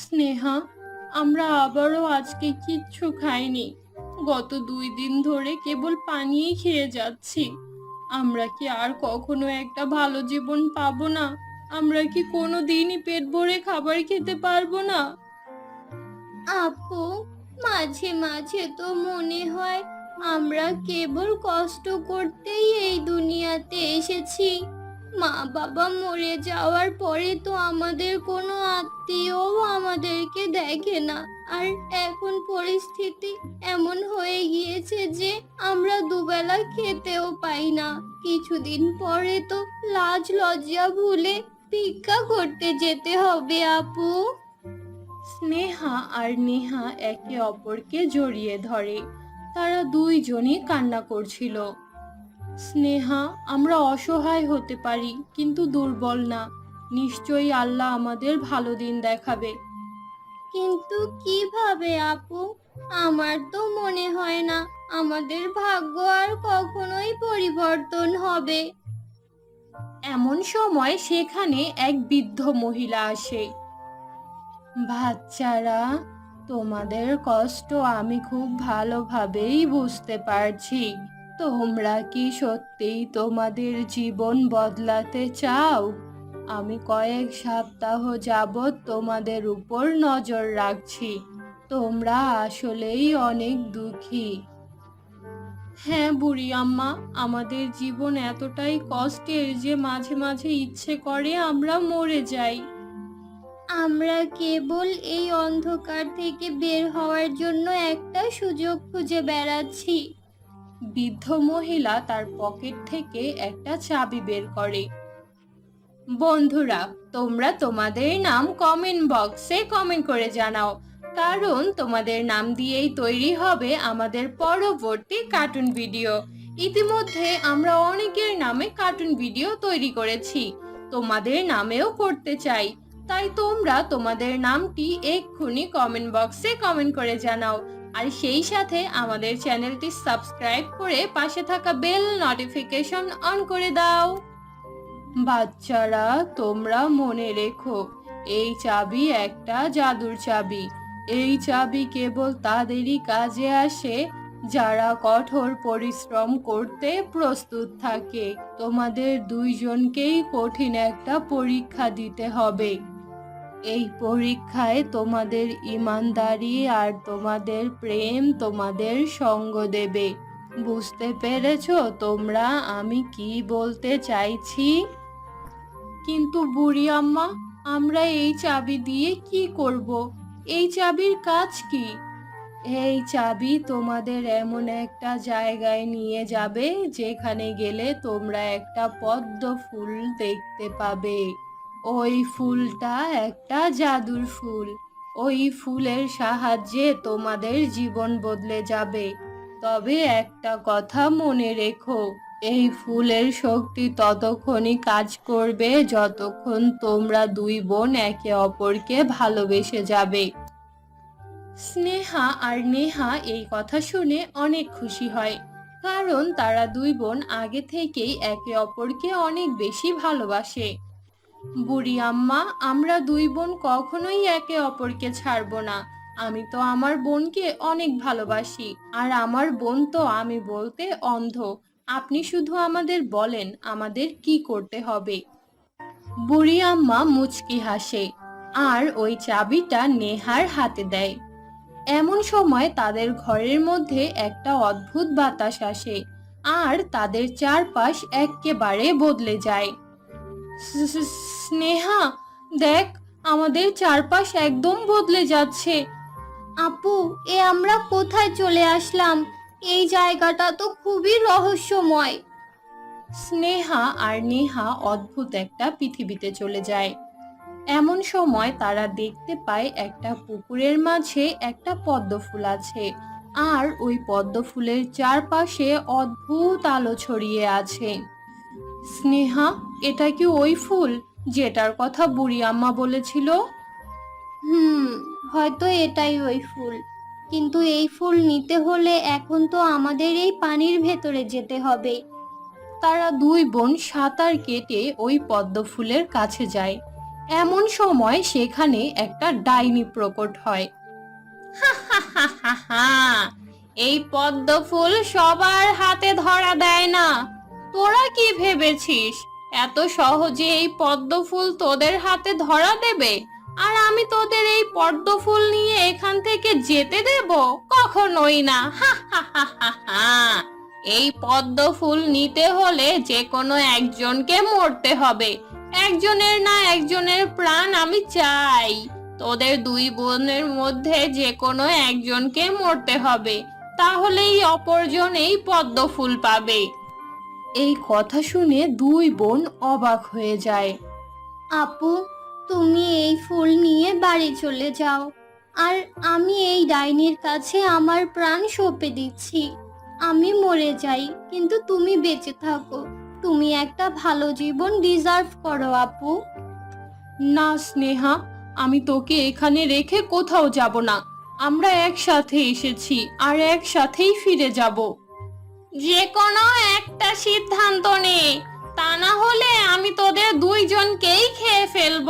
স্নেহা, আমরা আবারও আজকে কিচ্ছু খাইনি। গত দুই দিন ধরে কেবল পানিই খেয়ে যাচ্ছি। আমরা কি আর কখনো একটা ভালো জীবন পাবো না? আমরা কি কোনো দিনই পেট ভরে খাবার খেতে পারব না? আপু, মাঝে মাঝে তো মনে হয় আমরা কেবল কষ্ট করতেই এই দুনিয়াতে এসেছি। মা বাবা মরে যাওয়ার পরে তো আমাদের কোনো আত্মীয়ও আমাদেরকে দেখে না। আর এখন পরিস্থিতি এমন হয়ে গিয়েছে যে আমরা দুবেলা খেতেও পাই না। কিছুদিন পরে তো লাজ লজ্জা ভুলে ভিক্ষা করতে যেতে হবে, আপু। স্নেহা আর নেহা একে অপরকে জড়িয়ে ধরে। তারা দুইজনই কান্না করছিল। স্নেহা আমরা অসহায় হতে পারি কিন্তু দুর্বল না। নিশ্চয়ই আল্লাহ আমাদের ভালো দিন দেখাবে। কিন্তু কীভাবে আপু? আমার তো মনে হয় না আমাদের ভাগ্য আর কখনোই পরিবর্তন হবে। এমন সময় সেখানে এক বৃদ্ধ মহিলা আসে। বাচ্চারা তোমাদের কষ্ট আমি খুব ভালোভাবেই বুঝতে পারছি। তোমরা কি সত্যিই তোমাদের জীবন বদলাতে চাও? আমি কয়েক সপ্তাহ যাবৎ তোমাদের উপর নজর রাখছি। তোমরা আসলেই অনেক দুঃখী। হ্যাঁ বুড়ি আম্মা, আমাদের জীবন এতটাই কষ্টের যে মাঝে মাঝে ইচ্ছে করে আমরা মরে যাই। আমরা কেবল এই অন্ধকার থেকে বের হওয়ার জন্য একটা সুযোগ খুঁজে বেড়াচ্ছি। বৃদ্ধ মহিলা তার পকেট থেকে একটা চাবি বের করে। বন্ধুরা, তোমরা তোমাদের নাম কমেন্ট বক্সে কমেন্ট করে জানাও, কারণ তোমাদের নাম দিয়েই তৈরি হবে আমাদের পরবর্তী কার্টুন ভিডিও ইতিমধ্যে আমরা অনেকের নামে কার্টুন ভিডিও তৈরি করেছি, তোমাদের নামেও করতে চাই, তাই তোমরা তোমাদের নামটি এক্ষুনি কমেন্ট বক্সে কমেন্ট করে জানাও আর সেই সাথে আমাদের চ্যানেলটি সাবস্ক্রাইব করে পাশে থাকা বেল নোটিফিকেশন অন করে দাও। বাচ্চারা, তোমরা মনে রেখো, এই চাবি একটা জাদুর চাবি। এই চাবি কেবল তাদেরই কাজে আসে, যারা কঠোর পরিশ্রম করতে প্রস্তুত থাকে। তোমাদের দুইজনকেই কঠিন একটা পরীক্ষা দিতে হবে। এই পরীক্ষায় তোমাদের ইমানদারি আর তোমাদের প্রেম তোমাদের সঙ্গ দেবে। বুঝতে পেরেছ তোমরা আমি কি বলতে চাইছি? কিন্তু বুড়ি আম্মা, আমরা এই চাবি দিয়ে কি করব? এই চাবির কাজ কি? এই চাবি তোমাদের এমন একটা জায়গায় নিয়ে যাবে, যেখানে গেলে তোমরা একটা পদ্ম ফুল দেখতে পাবে। ওই ফুলটা একটা জাদুর ফুল। ওই ফুলের সাহায্যে তোমাদের জীবন বদলে যাবে। তবে একটা কথা মনে রেখো এই ফুলের শক্তি ততক্ষণই কাজ করবে যতক্ষণ তোমরা দুই বোন একে অপরকে ভালোবেসে যাবে। স্নেহা আর নেহা এই কথা শুনে অনেক খুশি হয় কারণ তারা দুই বোন আগে থেকেই একে অপরকে অনেক বেশি ভালোবাসে। বুড়ি আম্মা, আমরা দুই বোন কখনোই একে অপরকে ছাড়বো না। আমি তো আমার বোনকে অনেক ভালোবাসি, আর আমার বোন তো আমি বলতে অন্ধ। আপনি শুধু আমাদের বলেন, আমাদের কি করতে হবে? বুড়ি আম্মা মুচকি হাসে, আর ওই চাবিটা নেহার হাতে দেয়। এমন সময় তাদের ঘরের মধ্যে একটা অদ্ভুত বাতাস আসে, আর তাদের চারপাশ একেবারে বদলে যায়। স্নেহা, দেখ, আমাদের চারপাশ একদম বদলে যাচ্ছে। আপু, এ আমরা কোথায় চলে আসলাম? এই জায়গাটা তো খুবই রহস্যময়। স্নেহা আর নেহা অদ্ভুত একটা পৃথিবীতে চলে যায়। এমন সময় তারা দেখতে পায় একটা পুকুরের মাঝে একটা পদ্ম ফুল আছে, আর ওই পদ্ম ফুলের চারপাশে অদ্ভুত আলো ছড়িয়ে আছে। স্নেহা এটা কি ওই ফুল যেটার কথা বুড়ি আম্মা বলেছিল হুম হয়তো এটাই ওই ফুল কিন্তু এই ফুল নিতে হলে এখন তো আমাদের এই পানির ভেতরে যেতে হবে তারা দুই বোন সাঁতার কেটে ওই পদ্ম ফুলের কাছে যায় এমন সময় সেখানে একটা ডাইনি প্রকট হয় এই পদ্ম ফুল সবার হাতে ধরা দেয় না তোরা কি ভেবেছিস? এত সহজে এই পদ্ম ফুল তোদের হাতে ধরা দেবে? আর আমি তোদের এই পদ্ম ফুল নিয়ে এখান থেকে যেতে দেব? কখনোই না। এই পদ্ম ফুল নিতে হলে যে কোনো একজনকে মরতে হবে। একজনের না একজনের প্রাণ আমি চাই। তোদের দুই বোনের মধ্যে যে কোনো একজনকে মরতে হবে। তাহলেই অপরজন এই পদ্ম ফুল পাবে। এই কথা শুনে দুই বোন অবাক হয়ে যায়। আপু তুমি এই ফুল নিয়ে বাড়ি চলে যাও। আর আমি এই ডাইনির কাছে আমার প্রাণ সঁপে দিচ্ছি। আমি মরে যাই কিন্তু তুমি বেঁচে থাকো। তুমি একটা ভালো জীবন ডিজার্ভ করো আপু। না স্নেহা আমি তোকে এখানে রেখে কোথাও যাব না। আমরা একসাথে এসেছি আর একসাথেই ফিরে যাব। যে কোনো একটা সিদ্ধান্ত নে। তা না হলে আমি তোদের দুইজনকেই খেয়ে ফেলব।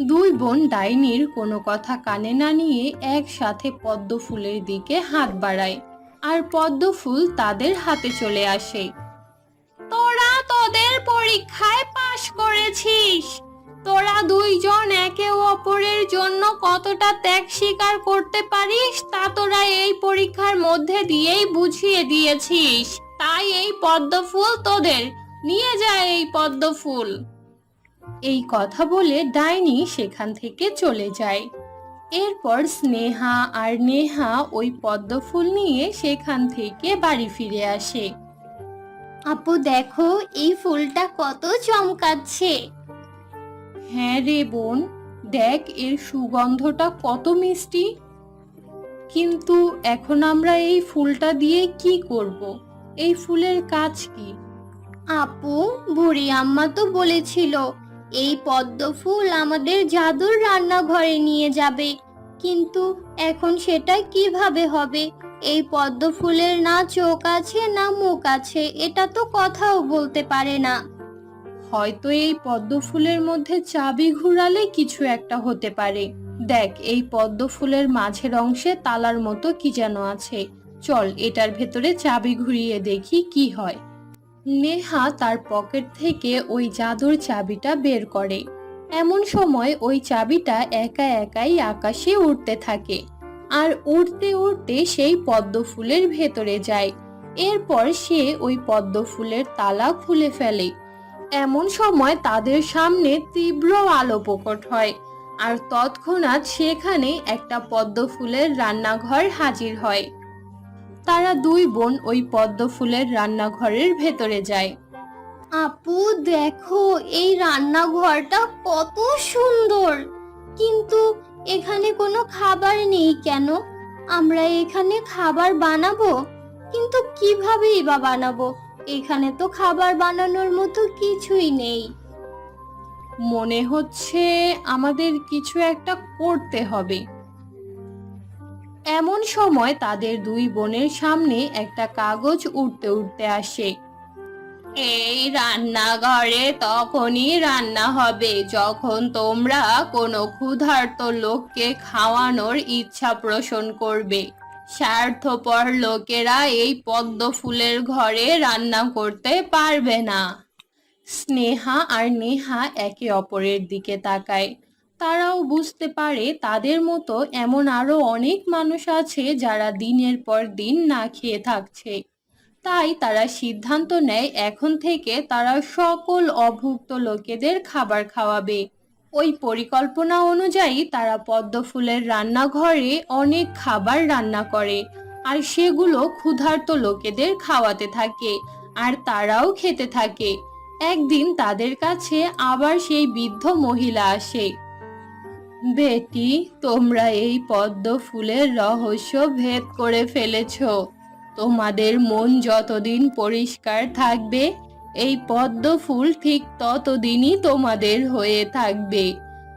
দুই বোন ডাইনির কোনো কথা কানে না নিয়ে একসাথে পদ্ম ফুলের দিকে হাত বাড়ায় আর পদ্ম ফুল তাদের হাতে চলে আসে। তোরা তোদের পরীক্ষায় পাশ করেছিস। তোরা দুইজন একে অপরের জন্য কতটা ত্যাগ স্বীকার করতে পারিস তা তোরা এই পরীক্ষার মধ্যে দিয়েই বুঝিয়ে দিয়েছিস। তাই এই পদ্ম ফুল তোদের। নিয়ে যায় এই পদ্ম ফুল এই কথা বলে ডাইনি সেখান থেকে চলে যায়। এরপর স্নেহা আর নেহা ওই পদ্ম ফুল নিয়ে সেখান থেকে বাড়ি ফিরে আসে। আপু দেখো, এই ফুলটা কত চমকাচ্ছে। হ্যাঁ রে বোন, দেখ এর সুগন্ধটা কত মিষ্টি। কিন্তু এখন আমরা এই ফুলটা দিয়ে কি করব? এই ফুলের কাজ কি? আপু, বুড়ি আম্মা তো বলেছিল, এই পদ্ম ফুল আমাদের জাদুর রান্নাঘরে নিয়ে যাবে। কিন্তু এখন সেটা কীভাবে হবে? এই পদ্ম ফুলের না চোখ আছে, না মুখ আছে, এটা তো কথাও বলতে পারে না। হয়তো এই পদ্ম ফুলের মধ্যে চাবি ঘুরালে কিছু একটা হতে পারে। দেখ, এই পদ্ম ফুলের মাঝের অংশে তালার মতো কি যেন আছে। চল, এটার ভেতরে চাবি ঘুরিয়ে দেখি কি হয়। নেহা তার পকেট থেকে ওই জাদুর চাবিটা বের করে। এমন সময় ওই চাবিটা একা একাই আকাশে উড়তে থাকে। আর উড়তে উড়তে সেই পদ্ম ফুলের ভেতরে যায়। এরপর সে ওই পদ্ম ফুলের তালা খুলে ফেলে। এমন সময় তাদের সামনে তীব্র আলো প্রকট হয়, আর তৎক্ষণাৎ সেখানে একটা পদ্ম ফুলের রান্নাঘর হাজির হয়। তারা দুই বোন ওই পদ্ম ফুলের রান্নাঘরের ভেতরে যায়। আপু, দেখো, এই রান্নাঘরটা কত সুন্দর। কিন্তু এখানে কোনো খাবার নেই কেন? আমরা এখানে খাবার বানাবো, কিন্তু কিভাবেই বা বানাবো? এখানে তো খাবার বানানোর মতো কিছুই নেই। মনে হচ্ছে আমাদের কিছু একটা করতে হবে। এমন সময় তাদের দুই বোনের সামনে একটা কাগজ উঠতে উঠতে আসে। এই রান্নাঘরে তখনই রান্না হবে যখন তোমরা কোনো ক্ষুধার্ত লোককে খাওয়ানোর ইচ্ছা পোষণ করবে। স্বার্থপর লোকেরা এই পদ্ম ফুলের ঘরে রান্না করতে পারবে না। স্নেহা আর নেহা একে অপরের দিকে তাকায়। তারাও বুঝতে পারে তাদের মতো এমন আরও অনেক মানুষ আছে যারা দিনের পর দিন না খেয়ে থাকছে। তাই তারা সিদ্ধান্ত নেয় এখন থেকে তারা সকল অভুক্ত লোকেদের খাবার খাওয়াবে। ওই পরিকল্পনা অনুযায়ী তারা পদ্ম ফুলের রান্নাঘরে অনেক খাবার রান্না করে, আর সেগুলো ক্ষুধার্ত লোকেদের খাওয়াতে থাকে, আর তারাও খেতে থাকে। একদিন তাদের কাছে আবার সেই বৃদ্ধ মহিলা আসে। বেটি, তোমরা এই পদ্ম ফুলের রহস্য ভেদ করে ফেলেছ। তোমাদের মন যতদিন পরিষ্কার থাকবে এই পদ্ম ফুল ঠিক ততদিনই তোমাদের হয়ে থাকবে।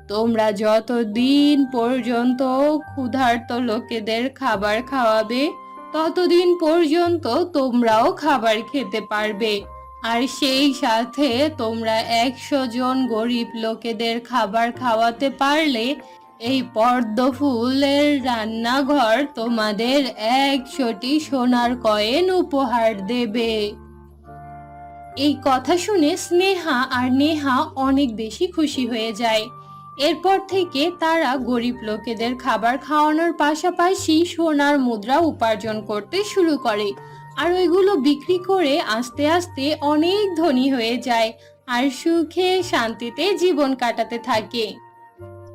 তোমরা যতদিন পর্যন্ত ক্ষুধার্ত লোকেদের খাবার খাওয়াবে, ততদিন পর্যন্ত তোমরাও খাবার খেতে পারবে। আর সেই সাথে তোমরা একশো জন গরিব লোকেদের খাবার খাওয়াতে পারলে, এই পদ্ম ফুলের রান্নাঘর তোমাদের একশোটি সোনার কয়েন উপহার দেবে। এই কথা শুনে স্নেহা আর নেহা অনেক বেশি খুশি হয়ে যায়। এরপর থেকে তারা গরিব লোকেদের খাবার খাওয়ানোর পাশাপাশি সোনার মুদ্রা উপার্জন করতে শুরু করে আর ওইগুলো বিক্রি করে আস্তে আস্তে অনেক ধনী হয়ে যায় আর সুখে শান্তিতে জীবন কাটাতে থাকে।